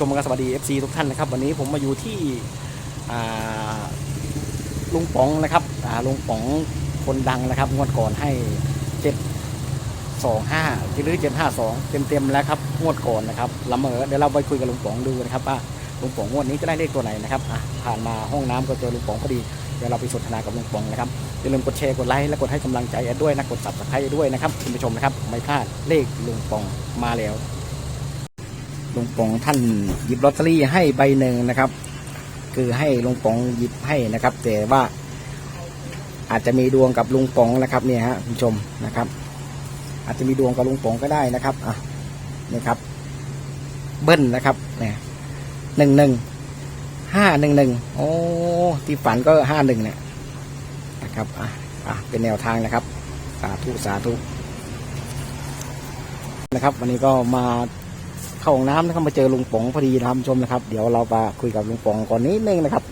ชมกันสวัสดี FC ทุกท่านนะครับ วันนี้ผมมาอยู่ที่ลุงป๋องนะครับลุงป๋องคนดังนะครับ งวดก่อนให้เจ็ดสองห้าหรือเจ็ดห้าสองเต็มเต็มๆแล้วครับงวดก่อนนะครับละเมอเดี๋ยวเราไปคุยกับลุงป๋องดูนะครับว่าลุงป๋องงวดนี้จะได้เลขตัวไหนนะครับผ่านมาห้องน้ำก็เจอลุงป๋องพอดีเดี๋ยวเราไปสนทนากับลุงป๋องนะครับอย่าลืมกดแชร์กดไลค์และกดให้กำลังใจแอดด้วยนะกดซับสไครต์ด้วยนะครับคุณผู้ชมนะครับไม่พลาดเลขลุงป๋องมาแล้ว ลุงปองท่านหยิบลอตเตอรี่ให้ใบหนึ่งนะครับ คือให้ลุงปองหยิบให้นะครับ แต่ว่าอาจจะมีดวงกับลุงปองนะครับเนี่ยฮะคุณผู้ชมนะครับ อาจจะมีดวงกับลุงปองก็ได้นะครับอะนี่ครับ เบิ้ลนะครับเนี่ยหนึ่งหนึ่งห้าหนึ่งหนึ่งโอ้ที่ฝันก็ห้าหนึ่งเนี่ยนะครับอะอะเป็นแนวทางนะครับ สาธุสาธุนะครับ วันนี้ก็มา เข้าห้องน้ำนะครับมาเจอลุงป๋องพอดีนะครับคุณผู้ชมนะครับ เดี๋ยวเรามาคุยกับลุงป๋องก่อนนิดนึงนะครับ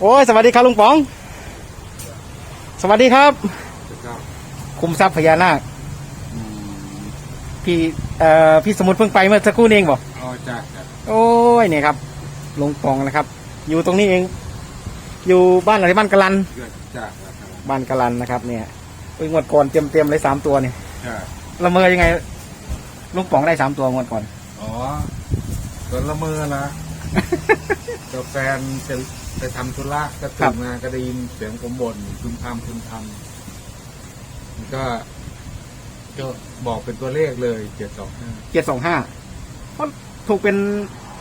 โอ้ยสวัสดีครับลุงป๋อง สวัสดีครับครับคุมทรัพย์พญานาคพี่เอ่อพี่สมุทรเพิ่งไปเมื่อสักครู่นี้เองบอกเอาจากจากโอ้ยเนี่ยครับลุงป๋องนะครับ อยู่ตรงนี้เอง อยู่บ้านอะไรบ้านกะลันเกิดจากนะครับบ้านกะลันนะครับ เนี่ยเอ้ยงวดก่อนเตรียมเตรียมๆเลยสามตัวเนี่ยจากละเมอยังไง ลุงป๋องได้สามตัวงวดก่อน อ๋อส่วนละเมอนะกับแฟนจะไปทำธุระก็ครัตื่บนมาก็ได้ยินเสียงผมบ่นพึมพำพึมพำมันก็ก็บอกเป็นตัวเลขเลยเจ็ดสองห้าเจ็ดสองห้าถูกเป็น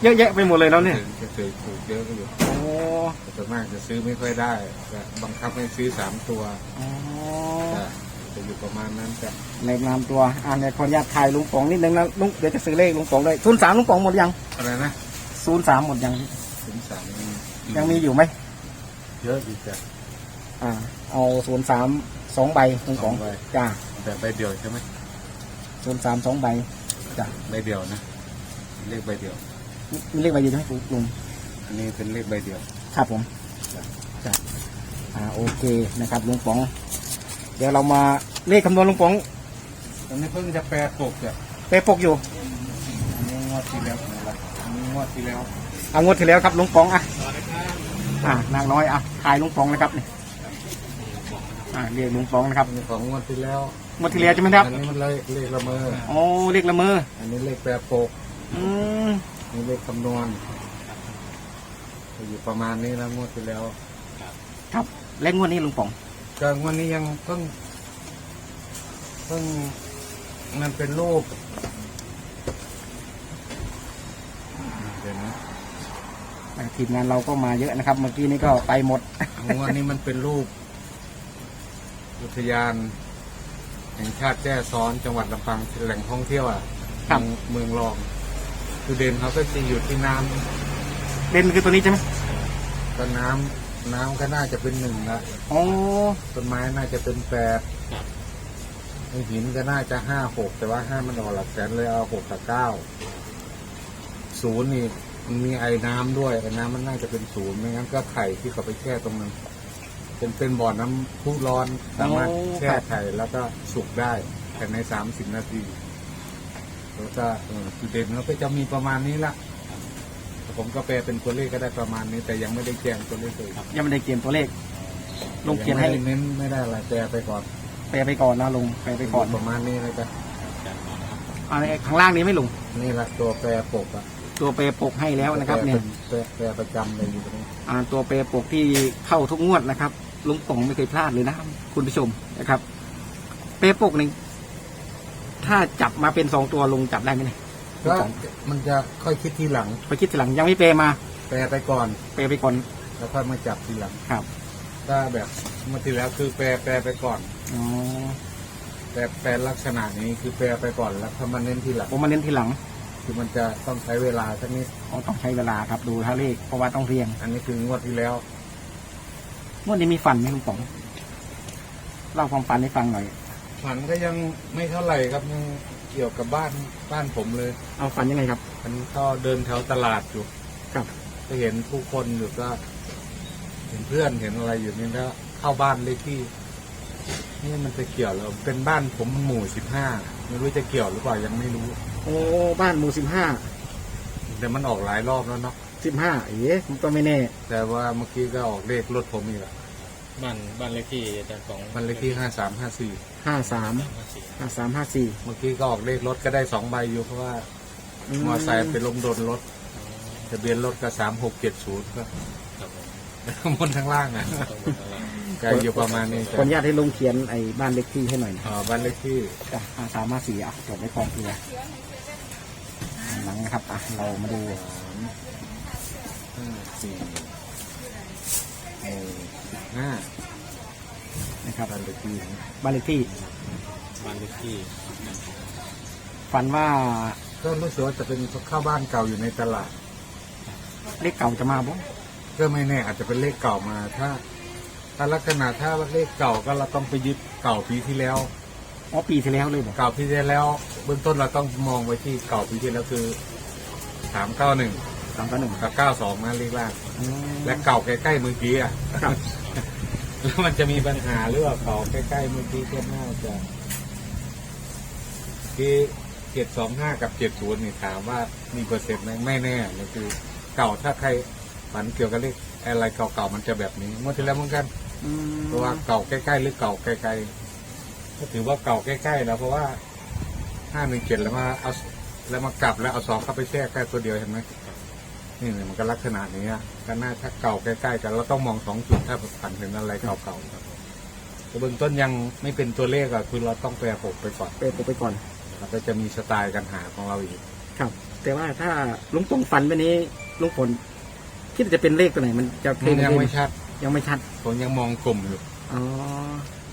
เยอะแยะไปหมดเลยแล้วเนี่ยจะเคยถูกเยอะก็อยู่โอ้แต่ส่วนมากจะซื้อไม่ค่อยได้แต่บังคับให้ซื้อสามตัวอ๋อแต่จะอยู่ประมาณนั้นแต่ในนามตัวอ่าเนี่ยขออนุญาตถ่ายลุงป๋องนิดนึงนะลุงเดี๋ยวจะซื้อเลขลุงป๋องเลยศูนย์สามลุงป๋องหมดยังอะไรนะศูนย์สามหมดยังถึงสามยังมีอยู่ไหมเยอะอยู่จ้ะอ่า เอาศูนย์สามสองใบลุงป๋องสองใบจ้าแต่ใบเดียวใช่ไหมศูนย์สามสองใบจ้าใบเดียวนะเลขใบเดียว มีเลขใบเดียวใช่ไหมลุง อันนี้เป็นเลขใบเดียว ครับผมจ้าอ่าโอเคนะครับลุงป๋อง เดี๋ยวเรามาเลขคำนวณลุงป๋อง อันนี้เพิ่งจะแปลปกอะไปปกอยู่อันนี้งวดที่แล้วนะครับอันนี้งวดที่แล้วเอางวดที่แล้วครับลุงป๋องอะอ่านางน้อยอะถ่ายลุงป๋องนะครับนี่อ่าเรียกลุงป๋องนะครับอันนี้ของงวดที่แล้วงวดที่แล้วใช่ไหมครับอันนี้มันเลขเลขละเมอโอ้เลขละเมออันนี้เลขแปลปกอืมอันนี้เลขคำนวณก็อยู่ประมาณนี้แล้วงวดที่แล้วครับและงวดนี้ลุงป๋องก็งวดนี้ยังเพิ่งเพิ่ง มันเป็นรูปเดี๋ยวนะอ่าทีมงานเราก็มาเยอะนะครับ เมื่อกี้นี้ก็ไปหมดงวดนี้มันเป็นรูป อุทยานแห่งชาติแจ้ซ้อนจังหวัดลำปางเป็นแหล่งท่องเที่ยวอะครับ เมืองรองคือเด่นเขาก็จะอยู่ที่น้เด่นคือตัวนี้ใช่ไหมำก็น้ำน้ำก็น่าจะเป็นหนึ่งละอ๋อต้นไม้น่าจะเป็นแปด ไอ้หินก็น่าจะห้าหกแต่ว่าห้ามันออกหลักแสนเลยเอาหกกับเก้าศูนย์นี่มันมีไอ้น้ำด้วยไอ้น้ำมันน่าจะเป็นศูนย์ไม่งั้นก็ไข่ที่เขาไปแช่ตรงนั้นเป็นเป็นบ่อน้ำพุร้อนสามารถแช่ไข่แล้วก็สุกได้ภายในสามสิบนาทีแล้วก็เออจุดเด่นเขาก็จะมีประมาณนี้ละแต่ผมก็แปลเป็นตัวเลขก็ได้ประมาณนี้ แต่ยังไม่ได้แจ้งตัวเลขเลยยังไม่ได้เขียนตัวเลขลงเขียนให้งไม่ได้เน้นไม่ได้อะไรแปลไปก่อน แปลไปก่อนนะลุงแปลไปก่อนประมาณนี้นะจ๊ะอันนี้ข้างล่างนี้ไม่ลุงนี่แหละตัวแปรปกอะตัวแปลปกให้แล้วนะครับ เนี่ยแปรแปรประจำเลยอยู่ตรงนี้อ่าตัวแปรปกที่เข้าทุกงวดนะครับลุงป๋องไม่เคยพลาดเลยนะคุณผู้ชมนะครับแปรปกหนึ่งถ้าจับมาเป็นสองตัวลุงจับได้ไหมเนี่ยก็มันจะค่อยคิดทีหลังไปคิดทีหลังยังไม่แปลมา แปรไปก่อนแปลไปก่อน แล้วค่อยมาจับทีหลังครับ ถ้าแบบเมื่อที่แล้วคือแปรแปรไปก่อน อ๋อแปรแปรลักษณะนี้คือแปรไปก่อนแล้วถ้ามาเน้นทีหลังผมมาเน้นทีหลังคือมันจะต้องใช้เวลาสักนิดอ๋อต้องใช้เวลาครับดูท่าเลขเพราะว่าต้องเรียงอันนี้คืองวดที่แล้วงวดนี้มีฝันไหมลุงป๋องเล่าความฝันให้ฟังหน่อย ฝันก็ยังไม่เท่าไหร่ครับยังเกี่ยวกับบ้านบ้านผมเลย เอาฝันยังไงครับอันนี้ก็เดินแถวตลาดอยู่ครับก็เห็นผู้คนอยู่ก็ เห็นเพื่อนเห็นอะไรอยู่นี่แล้วเข้าบ้านเลขที่ นี่มันจะเกี่ยวแล้วเป็นบ้านผมหมู่สิบห้าไม่รู้จะเกี่ยวหรือเปล่ายังไม่รู้ โอ้บ้านหมู่สิบห้าแต่มันออกหลายรอบแล้วเนาะสิบห้าเอ๊ะมันก็ไม่แน่ แต่ว่าเมื่อกี้ก็ออกเลขรถผมอีกอะบ้านบ้านเลขที่อาจารย์ของมันเลขที่ห้าสามห้าสี่ห้าสามห้าสี่ห้าสามห้าสี่เมื่อกี้ก็ออกเลขรถก็ได้สองใบอยู่เพราะว่ามอไซค์ไปลงโดนรถทะเบียนรถก็สามหกเจ็ดศูนย์ก็ครับผมข้างบนข้างล่างอะ ต้องบนอะไรก็อยู่ประมาณนี้ขจ้ะออนุญาตให้ลุงเขียนไอ้บ้านเลขที่ให้หน่อยนะอ่าบ้านเลขที่ จ้ะห้าสามห้าสี่อะจดไว้ก่อนเพื่อหลังนะครับอะเรามาดูสามห้าสี่เออห้านะครับบ้านเลขที่บ้านเลขที่ บ้านเลขที่ฝันว่าก็รู้สึกว่าจะเป็นเข้าบ้านเก่าอยู่ในตลาด เลขเก่าจะมาบ่ก็ไม่แน่อาจจะเป็นเลขเก่ามา ถ้า ถ้าลักษณะถ้าเลขเก่าก็เราต้องไปยึดเก่าปีที่แล้ว อ๋อปีที่แล้วเลยบ่เก่าปีที่แล้ว เบื้องต้นเราต้องมองไว้ที่เก่าปีที่แล้วคือสามเก้าหนึ่งสามต่อหนึ่งกับเก้าสองนะเลขล่างอืมและเก่าใกล้ๆเมื่อกี้อะครับแล้วมันจะมีปัญหาหรือว่าเก่าใกล้ๆเมื่อกี้ก็น่าจะที่เจ็ดสองห้ากับเจ็ดศูนย์นี่ถามว่ามีเปอร์เซ็นต์ไหมไม่แน่เลยคือ เก่าถ้าใครฝันเกี่ยวกับเลขอะไรเก่าๆมันจะแบบนี้เมื่อที่แล้วเหมือนกันอืม เพราะว่าเก่าใกล้ๆหรือเก่าไกลๆก็ถือว่าเก่าใกล้ๆแล้วเพราะว่าห้าหนึ่งเจ็ดแล้วมาเอาแล้วมากลับแล้วเอาสองเข้าไปแทรกแค่ตัวเดียวเห็นไหมนี่เนี่ยมันก็ลักษณะนี้อะก็น่าถ้าเก่าใกล้ๆกันเราต้องมองสองจุดถ้าฝันถึงอะไรเก่าๆครับแต่เบื้องต้นยังไม่เป็นตัวเลขอะคือเราต้องแปลหกไปก่อนไปไปก่อนแล้วก็จะมีสไตล์การหาของเราอีก ครับ แต่ว่าถ้าลุงตรงฝันไปนี้ลุงฝนคิดว่าจะเป็นเลขตัวไหนมันจะมันยังไม่ชัด ยังไม่ชัดผมยังมองกลุ่มอยู่อ๋อ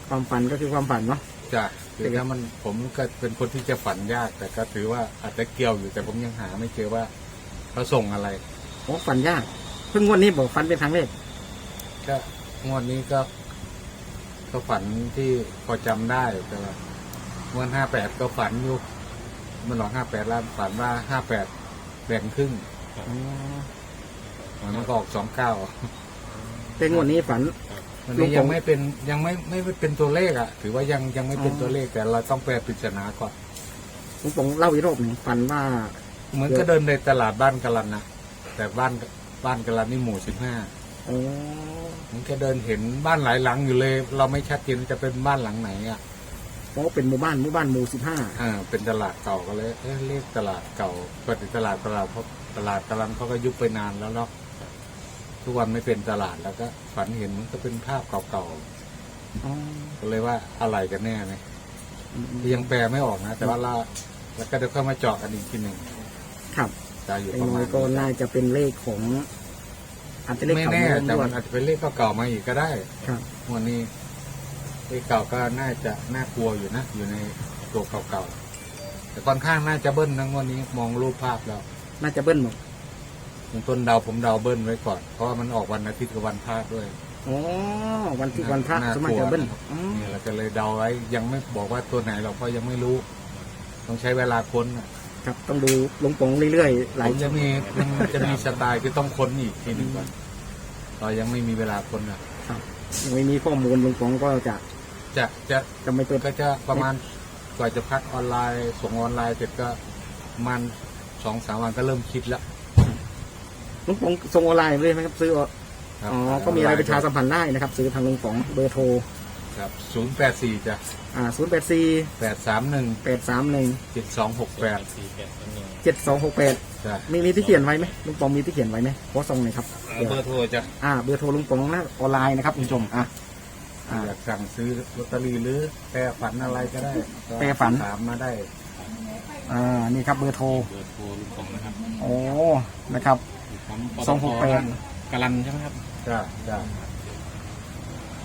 ความฝันก็คือความฝันเนาะจ้ะคือถ้ามันผมก็เป็นคนที่จะฝันยาก แต่ก็ถือว่าอาจจะเกี่ยวอยู่แต่ผมยังหาไม่เจอว่าเขาส่งอะไรโอ้ฝันยาก เพิ่งงวันนี้บอกฝันเป็นครั้งแรกก็งวดนี้ก็ก็ฝันที่พอจำได้แต่ว่างวดห้าแปดก็ฝันอยู่มันหลอกห้าแปดแล้วฝันว่าห้าแปดแบ่งครึ่งอ๋อมันก็ออกสองเก้า แต่งวดนี้ฝันมันลูนี้กผมยังไม่เป็นยังไม่ไม่เป็นตัวเลขอะ ถือว่ายังยังไม่เป็นอ๋อตัวเลขแต่เราต้องแปลปริศนาก่อนลุงปงเล่าอีกรอบหนึ่งฝันว่า เหมือนก็เดินในตลาดบ้านกะลันนะแต่บ้านบ้านกะลันนี่หมู่สิบห้าโอ้มันก็เดินเห็นบ้านหลายหลังอยู่เลย เราไม่ชัดเจนจะเป็นบ้านหลังไหนอะโหเป็นหมู่บ้านหมู่บ้านหมู่สิบห้าอ่าเป็นตลาดเก่าก็เลยเอ๊ะเรียกตลาดเก่าปกติตลาดตลาดเพราะตลาดกำลังเขาก็ยุบไปนานแล้วเนาะ ทุกวันไม่เป็นตลาดแล้วก็ฝันเห็นมันก็เป็นภาพเก่าอ๋อๆก็เลยว่าอะไรกันแน่เนี่ยอืมยังแปลไม่ออกนะ แต่ว่าเราแล้วก็เดี๋ยวค่อยมาเจาะกันอีกทีหนึ่งครับจะอยู่แต่ประน้มาอณยก็น่าจะเป็นเลขของอาจจะเลขไม่เก่าแน่มาแต่ด้วมัยนอาจจะเป็นเลขเก่าๆมาอีกก็ได้ ครับ วันนี้เลขเก่าก็น่าจะน่ากลัวอยู่นะ อยู่ในตัวเก่าๆแต่ค่อนข้างน่าจะเบิ้ลนะงวันนี้มองรูปภาพแล้ว น่าจะเบิ้ลหมด ผมต้นเดาผมเดาเบิ้ลไว้ก่อน เพราะว่ามันออกวันอาทิตย์กับวันพระด้วย อ๋อวันที่วันพระน่าสวนมัยกลัวจะเบิ้ลนะครับ อ๋อนี่เราจะเลยเดาไว้ยังไม่บอกว่าตัวไหนเราเพราะยังไม่รู้ ต้องใช้เวลาค้นน่ะครับต้องดูลุงปงเรื่อยๆหผลายมจะมียังจะมีสไตล์ที่ต้องค้นอีกทีหนึ่งก่อนเรายังไม่มีเวลาค้นอะยังไม่มีข้อมูลลุงปงก็จะจะจะจะไม่เปิดก็จะประมาณกว่าจะพักออนไลน์ ส่งออนไลน์เสร็จก็ประมันสองสามวันก็เริ่มคิดแล้ว ลุงปงส่งออนไลน์เลยไหมครับ ซื้อครับอ๋อก็มีอะไรประชาสัมพันธ์ได้นะครับ ซื้อทางลุงปองเบอร์โทรครับศูนย์แปดสี่จ้ะอ่าศูนย์แปดสี่แปดสามหนึ่งแปดสามหนึ่งเจ็ดสองหกแปดสี่แปดหนึ่งเจ็ดสองหกแปดจ้ะมีมีที่เขียนไว้ไหมลุงปองมีที่เขียนไว้ไหมขอส่งหน่อยครับเดี๋ยวเบอร์โทรจ้ะอ่าเบอร์โทรลุงปองนะออนไลน์นะครับคุณผู้ชมอะ อ่า อยากสั่งซื้อลอตเตอรี่หรือแปรฝันอะไรก็ได้ก็แปรฝัน ถามมาได้อ่านี่ครับเบอร์โทรเบอร์โทรลุงของนะครับโอ้นะครับ อยู่ปั๊มปตทสองหกแปด กาลันใช่ไหมครับ จ้ะจ้ะ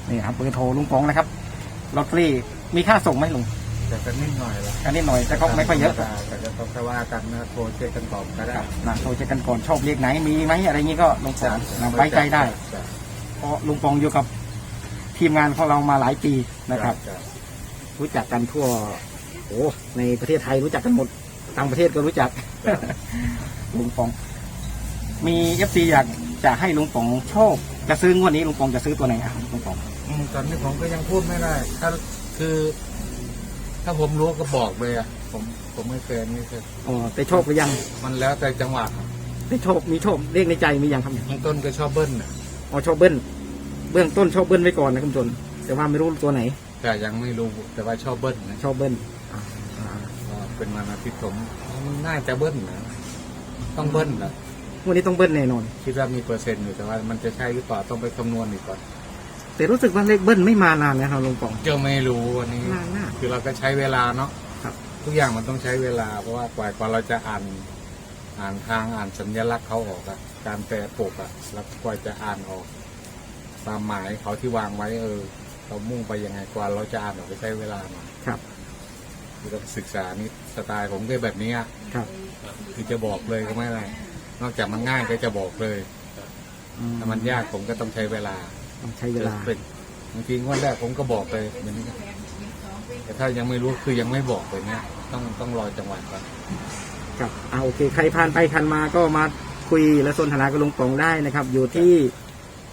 นี่ครับเบอร์โทรลุงปองนะครับลอตเตอรี่มีค่าส่งไหมลุงแต่ก็นิดหน่อยละอันนี้หน่อยแต่ก็ไม่ค่อยเยอะแต่ก็ต้องแค่ว่ากันนะโทรเช็คกันตอบก็ได้นะโทรเช็คกันก่อนชอบเลขไหนมีไหมอะไรอย่างนี้ก็ลุงปองนะไว้ใจได้ จ้ะเพราะลุงปองอยู่กับทีมงานของเรามาหลายปีนะครับ จ้รู้จักกันทั่วโอ้ในประเทศไทยรู้จักกันหมดต่างประเทศก็รู้จักลุงปอง มีเอฟซีอยากจะให้ลุงปองโชค จะซื้องวดนี้ลุงปองจะซื้อตัวไหนอะลุงปองอืมตอนนี้ผมก็ยังพูดไม่ได้ ถ้าคือ ถ้าผมรู้ก็บอกเลยอะ ผมผมไม่เคยไม่เคยอ๋อแต่โชคหรือยังมันแล้วแต่จังหวะครับอได้โชคมีโชคเลขในใจมีอย่างครับเนี่ยเบื้องต้นก็ชอบเบิ้ลนะอ๋อชอบเบิ้ลเบื้องต้นชอบเบิ้ลไว้ก่อนนะคุณผู้ชมแต่ว่าไม่รู้ตัวไหนแต่ยังไม่รู้แต่ว่าชอบเบิ้ลนะชอบเบิ้ลอ่าอ่า ก็เป็นวันอาทิตย์ผมน่าจะเบิ้ลนะต้องเบิ้ลนะ วันนี้ต้องเบิ้ลแน่นอน คิดว่ามีเปอร์เซ็นต์อยู่แต่ว่ามันจะใช่หรือเปล่าต้องไปคำนวณอีกก่อนแต่รู้สึกว่าเลขเบิ้ลไม่มานานนะครับลุงปองก็ไม่รู้วันนี้ นานมาก คือเราก็ใช้เวลาเนาะครับ ทุกอย่างมันต้องใช้เวลา เพราะว่ากว่ากว่าเราจะอ่านอ่านทางอ่านสัญลักษณ์เขาออกอะการแปลปกอะแล้วกว่าจะอ่านออก ตามหมายเขาที่วางไว้เออเรามุ่งไปยังไงกว่าเราจะอ่านออกไปใช้เวลาหน่อยครับ คือต้องศึกษานี่สไตล์ผมก็แบบนี้อะครับ คือจะบอกเลยก็ไม่อะไร นอกจากมันง่ายก็จะบอกเลยอืถ้ามันยากผมก็ต้องใช้เวลาต้องใช้เวลาเป็นบางทีงวันแรกผมก็บอกเลยเหมือนนี้แต่ถ้ายังไม่รู้คือยังไม่บอกเลยเนี่ยต้องต้องรอจังหวะก่อนครับอ่าโอเค ใครผ่านไปผ่านมาก็มาคุยและสนทนากับลุงปองได้นะครับ อยู่ที่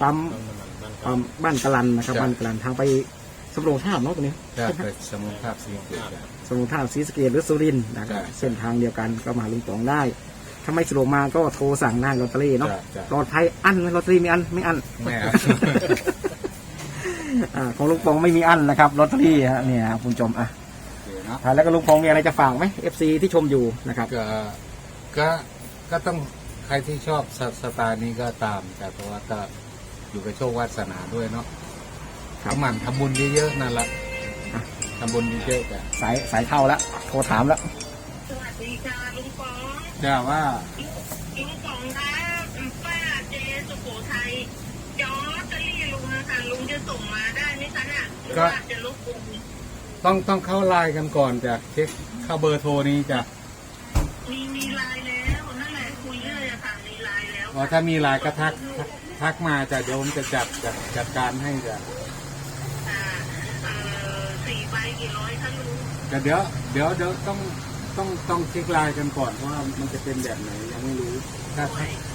ปั๊มต้นน้ำมันบ้านปั๊มบ้านกะลันนะครับบ้านกะลันทางไปสำโรงท่าบเนาะตรงนี้ถ้าเกิดสมุนภาพสีเขียวจะสำโรงท่าบศรีสะเกษหรือสุรินทร์นะครับใช่เส้นทางเดียวกันก็มาลุงปองได้ ถ้าไม่สะดวกมาก็โทรสั่งได้ลอตเตอรี่เนาะจะจะปลอดภัยอันไหมลอตเตอรี่มีอันไม่อัน ไม่เอาอ่าของลุงปองไม่มีอันนะครับลอตเตอรี่ฮะเนี่ยครับคุณผู้ชมอะเดี๋ยวเนาะ อ่าแล้วก็ลุงปองมีอะไรจะฝากไหม FC ที่ชมอยู่นะครับ ก็ก็ ก็ต้องใครที่ชอบสสไตล์นี้ก็ตามแต่เพราะว่าก็อยู่กับโชควาสนาด้วยเนาะครับ ทำหมันทำบุญเยอะๆนั่นแหละอะทำบุญเยอะๆจ้ะสายสายเข้าแล้วโทรถามแล้ว สวัสดีค่ะลุงปอง จ้าว่าลุงปองคะป้าเจสุโขทัยจอลอตเตอรี่ลุงนะคะลุงจะส่งมาได้ไหมคะเนี่ยหรือว่าจะรบกวนต้องต้องเข้าไลน์กันก่อนจ้ะเช็คเข้าเบอร์โทรนี้จ้ะมีมีไลน์แล้วนั่นแหละคุยเรื่อยอะค่ะมีไลน์แล้วอ๋อถ้ามีไลน์ก็ทักทักทักมาจ้ะเดี๋ยวผมจะจัดจัดจัดการให้จ้ะอ่าเอ่อสี่ใบกี่ร้อยคะลุงแต่เดี๋ยวเดี๋ยวเดี๋ยวต้อง ต้องต้องเช็คไลน์กันก่อนว่ามันจะเป็นแบบไหนยังไม่รู้ถ้า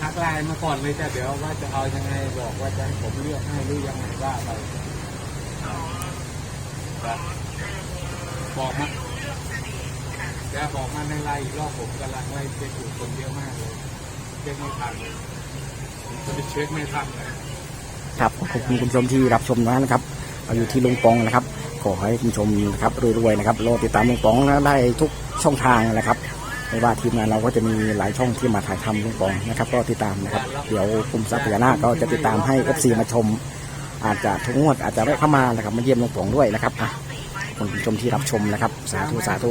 ทักไลน์มาก่อนเลยจะเดี๋ยวว่าจะเอายังไงบอกว่าจะให้ผมเลือกให้หรือยังไงว่าไปอ๋อจ้ะบอกมาลุงเลือกคดีค่ะจะบอกมาในไลน์อีกรอบผมกำลังไล่เช็คอยู่คนเยอะมากเลยเช็คไม่ทันผมจะไปเช็คไม่ทันเลยครับขอบคุณคุณผู้ชมที่รับชมนะครับเราอยู่ที่ลุงปองนะครับ ขอให้คุณผู้ชมนะครับรวยๆนะครับรอติดตามลุงปองนะได้ทุก ช่องทางนะครับไม่ว่าทีมงานเราก็จะมีหลายช่องที่มาถ่ายทำลุงปองนะครับ ก็ติดตามนะครับ เดี๋ยวกลุ่มทรัพย์พญานาคก็จะติดตามให้ FC มาชม อาจจะทุกงวดอาจจะได้เข้ามานะครับมาเยี่ยมลุงปองด้วยนะครับอะขอบคุณคุณผู้ชมที่รับชมนะครับ สาธุสาธุ